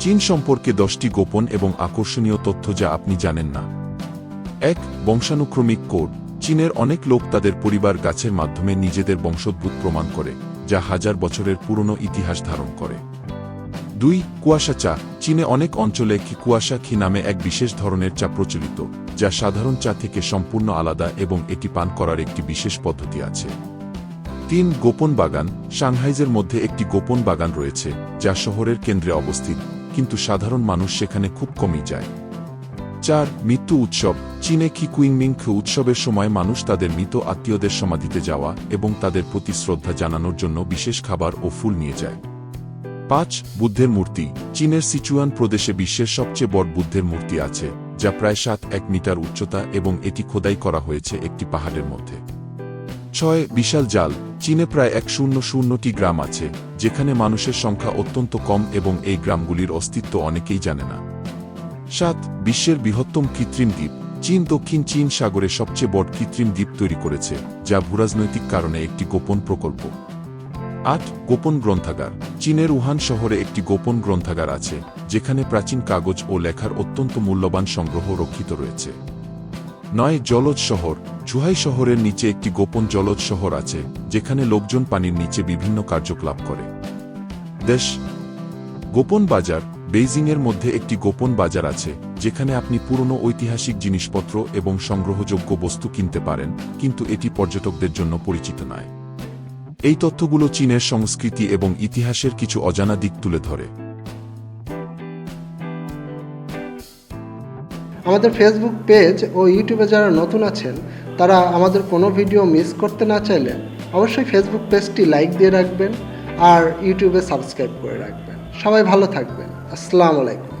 চীন সম্পর্কে দশটি গোপন এবং আকর্ষণীয় তথ্য যা আপনি জানেন না। এক, বংশানুক্রমিক কোড। চীনের অনেক লোক তাদের পরিবার গাছের মাধ্যমে নিজেদের বংশোদ্ভূত প্রমাণ করে, যা হাজার বছরের পুরনো ইতিহাস ধারণ করে। দুই কুয়াশা চা চীনে অনেক অঞ্চলে কুয়াশা খি নামে এক বিশেষ ধরনের চা প্রচলিত, যা সাধারণ চা থেকে সম্পূর্ণ আলাদা এবং এটি পান করার একটি বিশেষ পদ্ধতি আছে। তিন, গোপন বাগান। সাংহাইজের মধ্যে একটি গোপন বাগান রয়েছে, যা শহরের কেন্দ্রে অবস্থিত। কিন্তু সাধারণ মানুষ সেখানে খুব কমই যায়। চার, মৃত্যু উৎসব। চীনে কি কুইংমিং উৎসবের সময় মানুষ তাদের মৃত আত্মীয়দের সমাধিতে যাওয়া এবং তাদের প্রতি শ্রদ্ধা জানানোর জন্য বিশেষ খাবার ও ফুল নিয়ে যায়। পাঁচ, বুদ্ধের মূর্তি। চীনের সিচুয়ান প্রদেশে বিশ্বের সবচেয়ে বড় বুদ্ধের মূর্তি আছে, যা প্রায় সাত এক মিটার উচ্চতা এবং এটি খোদাই করা হয়েছে একটি পাহাড়ের মধ্যে। ছয়, বিশাল জাল। চীনে প্রায় এক শূন্য শূন্যটি গ্রাম আছে যেখানে মানুষের সংখ্যা অত্যন্ত কম এবং এই গ্রামগুলির অস্তিত্ব অনেকেই জানে না। সাত, বিশ্বের বৃহত্তম কৃত্রিম দ্বীপ। চীন দক্ষিণ চীন সাগরে সবচেয়ে বড় কৃত্রিম দ্বীপ তৈরি করেছে, যা ভূরাজনৈতিক কারণে একটি গোপন প্রকল্প। আট, গোপন গ্রন্থাগার। চীনের উহান শহরে একটি গোপন গ্রন্থাগার আছে, যেখানে প্রাচীন কাগজ ও লেখার অত্যন্ত মূল্যবান সংগ্রহ রক্ষিত রয়েছে। নয়, জলজ শহর। চুহাই শহরের নিচে একটি গোপন জলজ শহর আছে, যেখানে লোকজন পানির নিচে বিভিন্ন কার্যকলাপ করে। দেশ। গোপন বাজার, বেইজিংয়ের মধ্যে একটি গোপন বাজার আছে, যেখানে আপনি পুরনো ঐতিহাসিক জিনিসপত্র এবং সংগ্রহযোগ্য বস্তু কিনতে পারেন, কিন্তু এটি পর্যটকদের জন্য পরিচিত নয়। এই তথ্যগুলো চীনের সংস্কৃতি এবং ইতিহাসের কিছু অজানা দিক তুলে ধরে। আমাদের ফেসবুক পেজ ও ইউটিউবে যারা নতুন আছেন, তারা আমাদের কোনো ভিডিও মিস করতে না চাইলে অবশ্যই ফেসবুক পেজটি লাইক দিয়ে রাখবেন আর ইউটিউবে সাবস্ক্রাইব করে রাখবেন। সবাই ভালো থাকবেন। আসসালামু আলাইকুম।